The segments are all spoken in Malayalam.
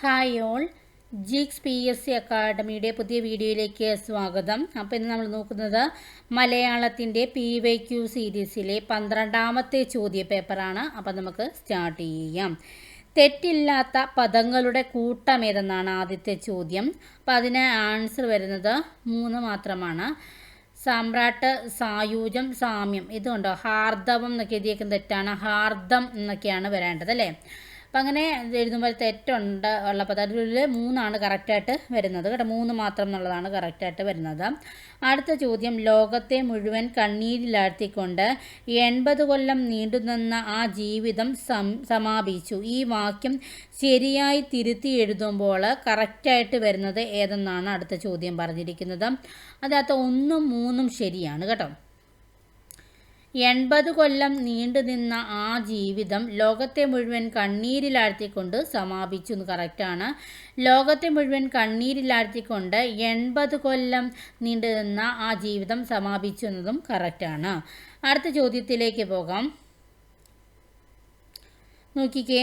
Hi all. ജിക്സ് P S C അക്കാഡമിയുടെ പുതിയ വീഡിയോയിലേക്ക് സ്വാഗതം. അപ്പോൾ ഇന്ന് നമ്മൾ നോക്കുന്നത് മലയാളത്തിന്റെ പി വൈ ക്യു സീരീസിലെ പന്ത്രണ്ടാമത്തെ ചോദ്യ പേപ്പറാണ്. അപ്പോൾ നമുക്ക് സ്റ്റാർട്ട് ചെയ്യാം. തെറ്റില്ലാത്ത പദങ്ങളുടെ കൂട്ടം ഏതെന്നാണ് ആദ്യത്തെ ചോദ്യം. അപ്പോൾ അതിന് ആൻസർ വരുന്നത് മൂന്ന് മാത്രമാണ്. സാമ്രാട്ട് സായൂജം സാമ്യം. ഇതുകൊണ്ടോ ഹാർദവം എന്നൊക്കെ എഴുതിയേക്കുന്ന തെറ്റാണ്. ഹാർദം എന്നൊക്കെയാണ് വരേണ്ടത് അല്ലേ? അപ്പം അങ്ങനെ എഴുതുമ്പോൾ തെറ്റുണ്ട് ഉള്ള അതിൽ മൂന്നാണ് കറക്റ്റായിട്ട് വരുന്നത് കേട്ടോ. മൂന്ന് മാത്രം എന്നുള്ളതാണ് കറക്റ്റായിട്ട് വരുന്നത്. അടുത്ത ചോദ്യം ലോകത്തെ മുഴുവൻ കണ്ണീരിലാഴ്ത്തിക്കൊണ്ട് എൺപത് കൊല്ലം നീണ്ടു നിന്ന ആ ജീവിതം സമാപിച്ചു. ഈ വാക്യം ശരിയായി തിരുത്തി എഴുതുമ്പോൾ കറക്റ്റായിട്ട് വരുന്നത് ഏതെന്നാണ് അടുത്ത ചോദ്യം പറഞ്ഞിരിക്കുന്നത്. അതിനകത്ത് ഒന്നും മൂന്നും ശരിയാണ് കേട്ടോ. എൺപത് കൊല്ലം നീണ്ടുനിന്ന ആ ജീവിതം ലോകത്തെ മുഴുവൻ കണ്ണീരിലാഴ്ത്തിക്കൊണ്ട് സമാപിച്ചു എന്ന് കറക്റ്റാണ് ലോകത്തെ മുഴുവൻ കണ്ണീരിലാഴ്ത്തിക്കൊണ്ട് എൺപത് കൊല്ലം നീണ്ടുനിന്ന ആ ജീവിതം സമാപിച്ചു എന്നതും കറക്റ്റാണ് അടുത്ത ചോദ്യത്തിലേക്ക് പോകാം. നോക്കിക്കേ.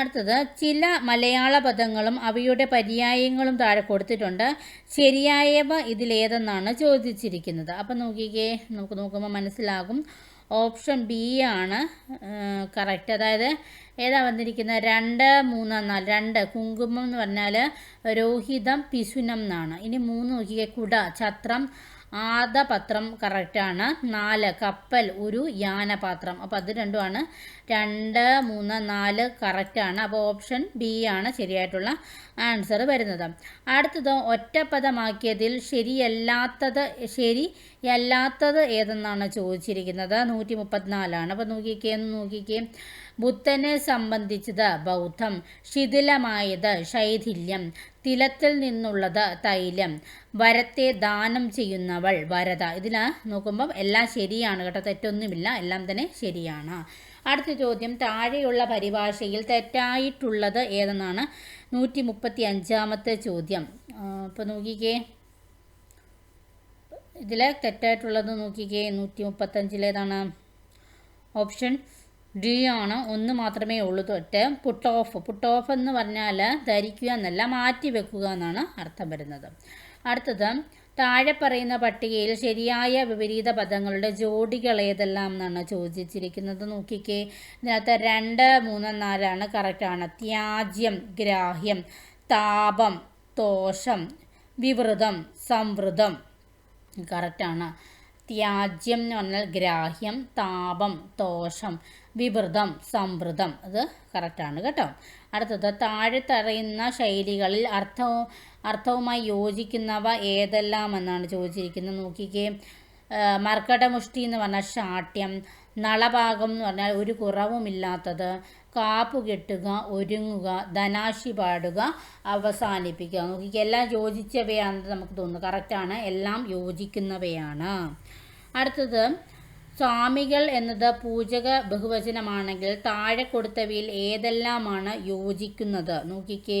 അടുത്തത് ചില മലയാള പദങ്ങളും അവയുടെ പര്യായങ്ങളും താഴെ കൊടുത്തിട്ടുണ്ട്. ശരിയായവ ഇതിലേതെന്നാണ് ചോദിച്ചിരിക്കുന്നത്. അപ്പം നോക്കിക്കേ നമുക്ക് നോക്കുമ്പോൾ മനസ്സിലാകും. ഓപ്ഷൻ ബി ആണ് കറക്റ്റ്. അതായത് ഏതാ വന്നിരിക്കുന്നത് രണ്ട് മൂന്ന് നാല് രണ്ട് കുങ്കുമം എന്ന് പറഞ്ഞാൽ രോഹിതം പിശുനം എന്നാണ്. ഇനി മൂന്ന് നോക്കിക്കേ കുട ഛത്രം ആദപത്രം കറക്റ്റാണ് നാല് കപ്പൽ ഒരു യാനപാത്രം. അപ്പോൾ അത് രണ്ടുമാണ്. രണ്ട് മൂന്ന് നാല് കറക്റ്റാണ് അപ്പോൾ ഓപ്ഷൻ ബി ആണ് ശരിയായിട്ടുള്ള ആൻസർ വരുന്നത്. അടുത്തത് ഒറ്റപ്പദമാക്കിയതിൽ ശരിയല്ലാത്തത് ശരിയല്ലാത്തത് ഏതെന്നാണ് ചോദിച്ചിരിക്കുന്നത്? നൂറ്റി മുപ്പത്തിനാലാണ് അപ്പോൾ നോക്കിക്കേ നോക്കിക്കേ. ബുദ്ധനെ സംബന്ധിച്ചത് ബൗദ്ധം. ശിഥിലമായത് ശൈഥില്യം. തിലത്തിൽ നിന്നുള്ളത് തൈലം. വരത്തെ ദാനം ചെയ്യുന്നവൾ വരത. ഇതിൽ നോക്കുമ്പം എല്ലാം ശരിയാണ് കേട്ടോ. തെറ്റൊന്നുമില്ല. എല്ലാം തന്നെ ശരിയാണ്. അടുത്ത ചോദ്യം. താഴെയുള്ള പരിഭാഷയിൽ തെറ്റായിട്ടുള്ളത് ഏതെന്നാണ്? നൂറ്റി മുപ്പത്തി അഞ്ചാമത്തെ ചോദ്യം ഇപ്പോൾ നോക്കിക്കേ. ഇതിൽ തെറ്റായിട്ടുള്ളത് നോക്കിക്കേ. നൂറ്റി മുപ്പത്തഞ്ചിലേതാണ് ഓപ്ഷൻ. ഡി ആണ് ഒന്ന് മാത്രമേ ഉള്ളൂ. തൊട്ട് പുട്ട് ഓഫ് പുട്ട് ഓഫ് എന്ന് പറഞ്ഞാൽ ധരിക്കുക എന്നല്ല മാറ്റി വെക്കുക എന്നാണ് അർത്ഥം വരുന്നത്. അടുത്തത് താഴെ പറയുന്ന പട്ടികയിൽ ശരിയായ വിപരീത പദങ്ങളുടെ ജോഡികൾ ഏതെല്ലാം എന്നാണ് ചോദിച്ചിരിക്കുന്നത്. നോക്കിക്കേ ഇതിനകത്ത് രണ്ട് മൂന്ന് നാലാണ് കറക്റ്റാണ് ത്യാജ്യം ഗ്രാഹ്യം താപം ദോഷം വിവൃതം സംവൃതം കറക്റ്റാണ് ത്യാജ്യം എന്ന് പറഞ്ഞാൽ ഗ്രാഹ്യം താപം ദോഷം വിവൃതം സംവൃതം. അത് കറക്റ്റാണ് കേട്ടോ. അടുത്തത് താഴെ തറയുന്ന ശൈലികളിൽ അർത്ഥവും അർത്ഥവുമായി യോജിക്കുന്നവ ഏതെല്ലാം എന്നാണ് ചോദിച്ചിരിക്കുന്നത്. നോക്കിക്കേ. മർക്കടമുഷ്ടി എന്ന് പറഞ്ഞാൽ ശാഠ്യം നളഭാഗം എന്ന് പറഞ്ഞാൽ ഒരു കുറവുമില്ലാത്തത് കാപ്പു കെട്ടുക ഒരുങ്ങുക ധനാശി പാടുക അവസാനിപ്പിക്കുക. നോക്കിക്കുക എല്ലാം യോജിച്ചവയാണെന്ന് നമുക്ക് തോന്നുന്നു. കറക്റ്റാണ് എല്ലാം യോജിക്കുന്നവയാണ്. അടുത്തത് സ്വാമികൾ എന്നത് പൂജക ബഹുവചനമാണെങ്കിൽ താഴെ കൊടുത്തവയിൽ ഏതെല്ലാമാണ് യോജിക്കുന്നത്? നോക്കിക്കേ.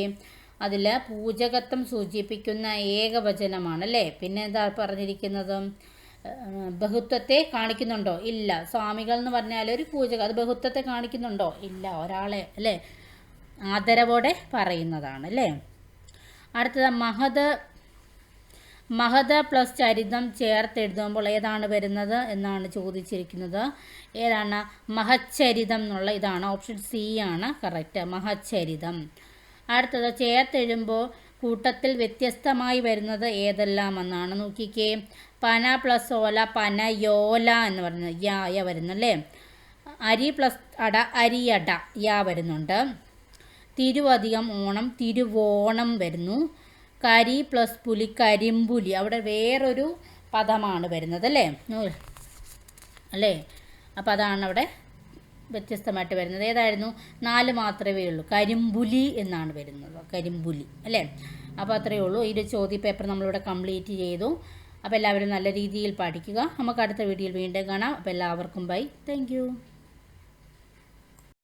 അതിൽ പൂജകത്വം സൂചിപ്പിക്കുന്ന ഏകവചനമാണ് അല്ലേ? പിന്നെ എന്താ പറഞ്ഞിരിക്കുന്നത്? ബഹുത്വത്തെ കാണിക്കുന്നുണ്ടോ? ഇല്ല. സ്വാമികൾ എന്ന് പറഞ്ഞാൽ ഒരു പൂജക അത് ബഹുത്വത്തെ കാണിക്കുന്നുണ്ടോ? ഇല്ല. ഒരാളെ അല്ലേ? ആദരവോടെ പറയുന്നതാണ് അല്ലേ? അടുത്തത് മഹത് മഹത പ്ലസ് ചരിതം ചേർത്തെഴുതുമ്പോൾ ഏതാണ് വരുന്നത് എന്നാണ് ചോദിച്ചിരിക്കുന്നത്. ഏതാണ്? മഹച്ചരിതം എന്നുള്ള ഇതാണ്. ഓപ്ഷൻ സി ആണ്. കറക്റ്റ്. മഹച്ചരിതം. അടുത്തത് ചേർത്തെഴുമ്പോൾ കൂട്ടത്തിൽ വ്യത്യസ്തമായി വരുന്നത് ഏതെല്ലാം എന്നാണ് നോക്കിക്കേ. പന പ്ലസ് ഓല പന യോല എന്ന് പറയുന്നത് യായ വരുന്നല്ലേ? അരി പ്ലസ് അട അരിയട യാ വരുന്നുണ്ട്. തിരുവധികം ഓണം തിരുവോണം വരുന്നു. കരി പ്ലസ് പുലി കരിമ്പുലി. അവിടെ വേറൊരു പദമാണ് വരുന്നത് അല്ലേ? അല്ലേ? അപ്പോൾ അതാണ് അവിടെ വ്യത്യസ്തമായിട്ട് വരുന്നത്. ഏതായിരുന്നു? നാല് മാത്രമേ ഉള്ളൂ. കരിമ്പുലി എന്നാണ് വരുന്നത്. കരിമ്പുലി അല്ലേ? അപ്പോൾ അത്രയേ ഉള്ളൂ. ഈ ചോദ്യ പേപ്പർ നമ്മളിവിടെ കംപ്ലീറ്റ് ചെയ്തു. അപ്പോൾ എല്ലാവരും നല്ല രീതിയിൽ പഠിക്കുക. നമുക്ക് അടുത്ത വീഡിയോയിൽ വീണ്ടും കാണാം. അപ്പോൾ എല്ലാവർക്കും ബൈ. താങ്ക്